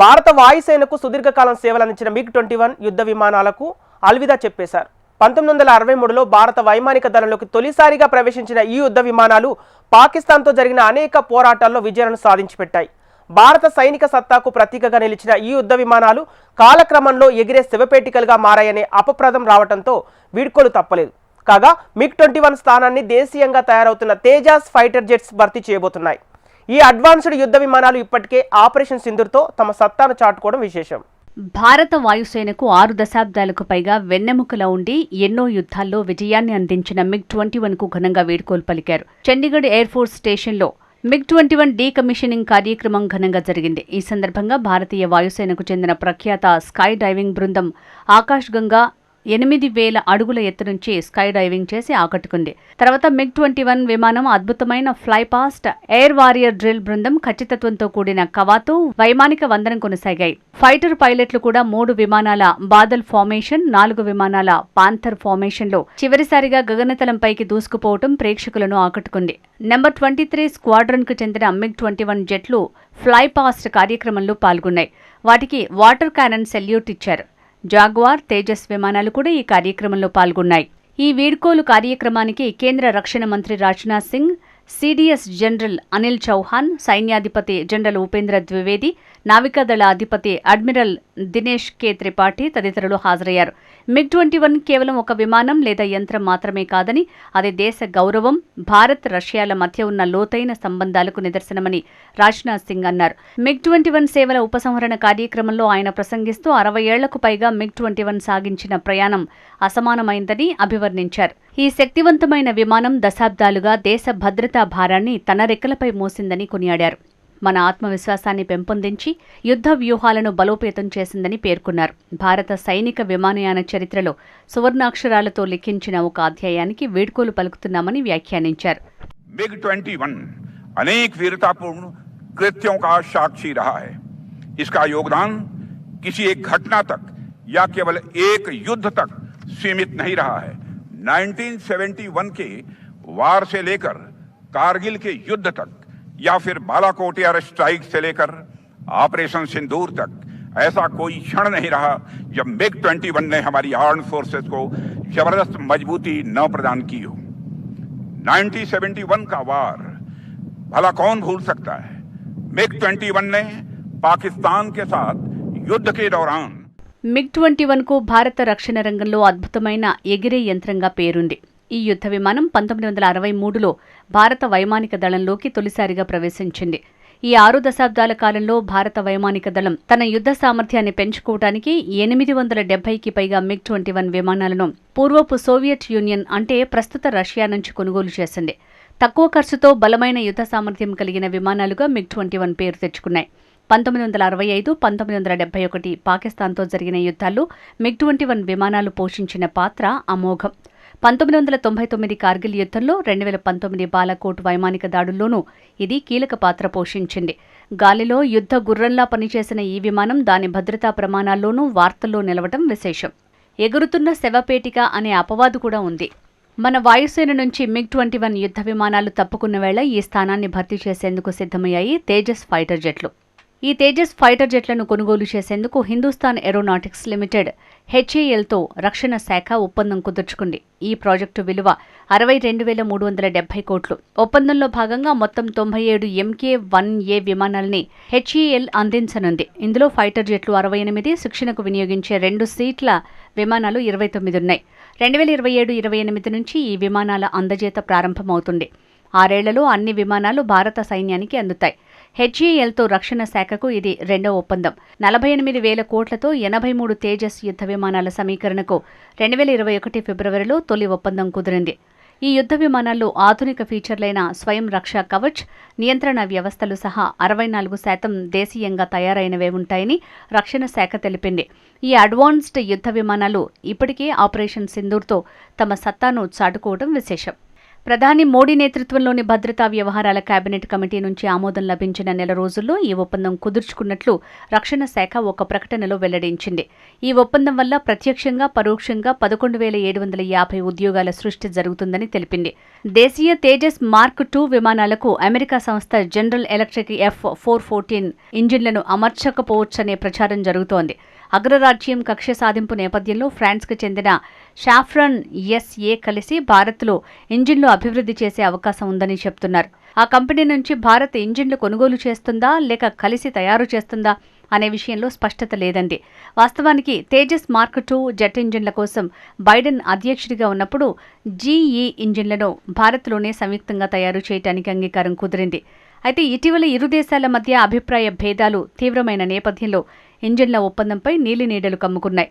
భారత వాయుసేనకు సుదీర్ఘకాలం సేవలందించిన MiG twenty one యుద్ధ విమానాలకు అల్విదా చెప్పేశారు. పంతొమ్మిది వందల అరవై మూడులో భారత వైమానిక దళంలోకి తొలిసారిగా ప్రవేశించిన ఈ యుద్ధ విమానాలు పాకిస్తాన్తో జరిగిన అనేక పోరాటాల్లో విజయాలను సాధించి పెట్టాయి భారత సైనిక సత్తాకు ప్రతీకగా నిలిచిన ఈ యుద్ధ విమానాలు కాలక్రమంలో ఎగిరే శివపేటికలుగా మారాయనే అపప్రదం రావడంతో వీడ్కోలు తప్పలేదు. కాగా మిగ్ ట్వంటీ వన్ స్థానాన్ని దేశీయంగా తయారవుతున్న తేజాస్ ఫైటర్ జెట్స్ భర్తీ చేయబోతున్నాయి. ఈ అడ్వాన్స్డ్ యుద్ధ విమానాలు ఇప్పటికే ఆపరేషన్ సింధుర్తో తమ సత్తాను చాటుకోవడం విశేషం. భారత వాయుసేనకు ఆరు దశాబ్దాలకు పైగా వెన్నెముకలా ఉండి ఎన్నో యుద్ధాల్లో విజయాన్ని అందించిన మిగ్ ట్వంటీ వన్కు ఘనంగా వేడుకోలు పలికారు. చండీగఢ్ ఎయిర్ ఫోర్స్ స్టేషన్లో మిగ్ ట్వంటీ వన్ డీకమిషనింగ్ కార్యక్రమం ఘనంగా జరిగింది. ఈ సందర్భంగా భారతీయ వాయుసేనకు చెందిన ప్రఖ్యాత స్కై డైవింగ్ బృందం ఆకాశ్ గంగా ఎనిమిది వేల అడుగుల ఎత్తు నుంచి స్కై డైవింగ్ చేసి ఆకట్టుకుంది. తర్వాత మిగ్ ట్వంటీ వన్ విమానం అద్భుతమైన fly past air warrior drill బృందం ఖచ్చితత్వంతో కూడిన కవాతు వైమానిక వందనం కొనసాగాయి. ఫైటర్ పైలట్లు కూడా మూడు విమానాల బాదల్ ఫార్మేషన్ నాలుగు విమానాల పాంథర్ ఫార్మేషన్లో చివరిసారిగా గగనతలంపైకి దూసుకుపోవటం ప్రేక్షకులను ఆకట్టుకుంది. నెంబర్ ట్వంటీ త్రీ స్క్వాడ్రన్కు చెందిన మిగ్ ట్వంటీ వన్ జెట్లు ఫ్లై పాస్ట్ కార్యక్రమంలో పాల్గొన్నాయి. వాటికి వాటర్ క్యానన్ సెల్యూట్ ఇచ్చారు. జాగ్వార్ తేజస్ విమానాలు కూడా ఈ కార్యక్రమంలో పాల్గొన్నాయి. ఈ వీడ్కోలు కార్యక్రమానికి కేంద్ర రక్షణ మంత్రి రాజ్నాథ్ సింగ్ సిడిఎస్ జనరల్ అనిల్ చౌహాన్ సైన్యాధిపతి జనరల్ ఉపేంద్ర ద్వివేది నావికాదళ అధిపతి అడ్మిరల్ దినేష్ కే త్రిపాఠి తదితరులు హాజరయ్యారు. మిగ్ ట్వంటీ వన్ కేవలం ఒక విమానం లేదా యంత్రం మాత్రమే కాదని అది దేశ గౌరవం భారత్ రష్యాల మధ్య ఉన్న లోతైన సంబంధాలకు నిదర్శనమని రాజ్నాథ్ సింగ్ అన్నారు. మిగ్ ట్వంటీ వన్ సేవల ఉపసంహరణ కార్యక్రమంలో ఆయన ప్రసంగిస్తూ అరవై ఏళ్ళకు పైగా మిగ్ ట్వంటీ వన్ సాగించిన ప్రయాణం అసమానమైందని అభివర్ణించారు. ఈ శక్తివంతమైన విమానం దశాబ్దాలుగా దేశ భద్రతా భారాన్ని తన రెక్కలపై మోసిందని కొనియాడారు మన ఆత్మవిశ్వాసాన్ని పెంపొందించి యుద్ధ వ్యూహాలను బలోపేతం చేసిందని పేర్కొన్నారు భారత సైనిక విమానయాన చరిత్రలో సువర్ణాక్షరాలతో లిఖించిన ఒక అధ్యాయానికి వీడ్కోలు పలుకుతున్నామని వ్యాఖ్యానించారు मिग 21 अनेक वीरतापूर्ण कृत्यों का साक्षी रहा है इसका योगदान किसी एक घटना तक या केवल एक युद्ध तक सीमित नहीं रहा है 1971 के वार से लेकर कारगिल के युद्ध तक, या फिर बालाकोट एयर स्ट्राइक से लेकर ऑपरेशन सिंदूर तक, ऐसा कोई क्षण नहीं रहा जब मिग 21 ने हमारी आर्म फोर्सेस को ज़बरदस्त मजबूती न प्रदान की हो। 1971 का वार, भला कौन भूल सकता है? मिग 21 ने पाकिस्तान के साथ युद्ध के दौरान మిగ్ ట్వంటీ వన్కు భారత రక్షణ రంగంలో అద్భుతమైన ఎగిరే యంత్రంగా పేరుంది. ఈ యుద్ధ విమానం పంతొమ్మిది వందల అరవై మూడులో భారత వైమానిక దళంలోకి తొలిసారిగా ప్రవేశించింది. ఈ ఆరు దశాబ్దాల కాలంలో భారత వైమానిక దళం తన యుద్ధ సామర్థ్యాన్ని పెంచుకోవటానికి ఎనిమిది వందల డెబ్బైకి పైగా మిగ్ ట్వంటీ వన్ విమానాలను పూర్వపు సోవియట్ యూనియన్ అంటే ప్రస్తుత రష్యా నుంచి కొనుగోలు చేసింది. తక్కువ ఖర్చుతో బలమైన యుద్ధ సామర్థ్యం కలిగిన విమానాలుగా మిగ్ ట్వంటీ వన్ పేరు తెచ్చుకున్నాయి. పంతొమ్మిది వందల అరవై ఐదు పంతొమ్మిది వందల డెబ్బై ఒకటి పాకిస్తాన్తో జరిగిన యుద్ధాల్లో మిగ్ ట్వంటీ వన్ విమానాలు పోషించిన పాత్ర అమోఘం. పంతొమ్మిది వందల తొంభై తొమ్మిది కార్గిల్ యుద్ధంలో రెండు వేల పంతొమ్మిది బాలాకోట్ వైమానిక దాడుల్లోనూ ఇది కీలక పాత్ర పోషించింది. గాలిలో యుద్ధ గుర్రంలా పనిచేసిన ఈ విమానం దాని భద్రతా ప్రమాణాల్లోనూ వార్తల్లో నిలవటం విశేషం. ఎగురుతున్న శవపేటిక అనే అపవాదు కూడా ఉంది. మన వాయుసేన నుంచి మిగ్ ట్వంటీ వన్ యుద్ధ విమానాలు తప్పుకున్న వేళ ఈ స్థానాన్ని భర్తీ చేసేందుకు సిద్ధమయ్యాయి తేజస్ ఫైటర్ జెట్లు. ఈ తేజస్ ఫైటర్ జెట్లను కొనుగోలు చేసేందుకు హిందుస్థాన్ ఏరోనాటిక్స్ లిమిటెడ్ హెచ్ఏఎల్తో రక్షణ శాఖ ఒప్పందం కుదుర్చుకుంది. ఈ ప్రాజెక్టు విలువ అరవై రెండు వేల మూడు వందల డెబ్బై కోట్లు. ఒప్పందంలో భాగంగా మొత్తం తొంభై ఏడు ఎంకే వన్ ఏ విమానాల్ని హెచ్ఏఎల్ అందించనుంది. ఇందులో ఫైటర్ జెట్లు అరవై ఎనిమిది శిక్షణకు వినియోగించే రెండు సీట్ల విమానాలు ఇరవై తొమ్మిది ఉన్నాయి. రెండు వేల ఇరవై ఏడు ఇరవై ఎనిమిది నుంచి ఈ విమానాల అందజేత ప్రారంభమవుతుంది. ఆరేళ్ళలో అన్ని విమానాలు భారత సైన్యానికి అందుతాయి. హెచ్ఈఎల్తో రక్షణ శాఖకు ఇది రెండో ఒప్పందం. నలభై ఎనిమిది వేల కోట్లతో ఎనభై మూడు తేజస్ యుద్ధ విమానాల సమీకరణకు రెండు వేల ఇరవై ఒకటి ఫిబ్రవరిలో తొలి ఒప్పందం కుదిరింది. ఈ యుద్ధ విమానాల్లో ఆధునిక ఫీచర్లైన స్వయం రక్ష కవచ్ నియంత్రణ వ్యవస్థలు సహా అరవై నాలుగు శాతం దేశీయంగా తయారైనవే ఉంటాయని రక్షణ శాఖ తెలిపింది. ఈ అడ్వాన్స్డ్ యుద్ధ విమానాలు ఇప్పటికే ఆపరేషన్ సింధూర్తో తమ సత్తాను చాటుకోవడం విశేషం. ప్రధాని మోడీ నేతృత్వంలోని భద్రతా వ్యవహారాల కేబినెట్ కమిటీ నుంచి ఆమోదం లభించిన నెల రోజుల్లో ఈ ఒప్పందం కుదుర్చుకున్నట్లు రక్షణ శాఖ ఒక ప్రకటనలో వెల్లడించింది. ఈ ఒప్పందం వల్ల ప్రత్యక్షంగా పరోక్షంగా పదకొండు వేల ఏడు వందల యాభై ఉద్యోగాల సృష్టి జరుగుతుందని తెలిపింది. దేశీయ తేజస్ మార్క్ టూ విమానాలకు అమెరికా సంస్థ General Electric F four fourteen ఇంజిన్లను అమర్చకపోవచ్చనే ప్రచారం జరుగుతోంది. అగ్రరాజ్యం కక్ష సాధింపు నేపథ్యంలో ఫ్రాన్స్కు చెందిన షాఫ్రాన్ ఎస్ఏ కలిసి భారత్లో ఇంజిన్లు అభివృద్ధి చేసే అవకాశం ఉందని చెప్తున్నారు. ఆ కంపెనీ నుంచి భారత్ ఇంజిన్లు కొనుగోలు చేస్తుందా లేక కలిసి తయారు చేస్తుందా అనే విషయంలో స్పష్టత లేదండి. వాస్తవానికి తేజస్ మార్క్ టూ జెట్ ఇంజిన్ల కోసం బైడెన్ అధ్యక్షుడిగా ఉన్నప్పుడు జీఈ ఇంజిన్లను భారత్లోనే సంయుక్తంగా తయారు చేయడానికి అంగీకారం కుదిరింది. అయితే ఇటీవల ఇరు దేశాల మధ్య అభిప్రాయ భేదాలు తీవ్రమైన నేపథ్యంలో ఇంజన్ల ఒప్పందంపై నీలినీడలు కమ్ముకున్నాయి.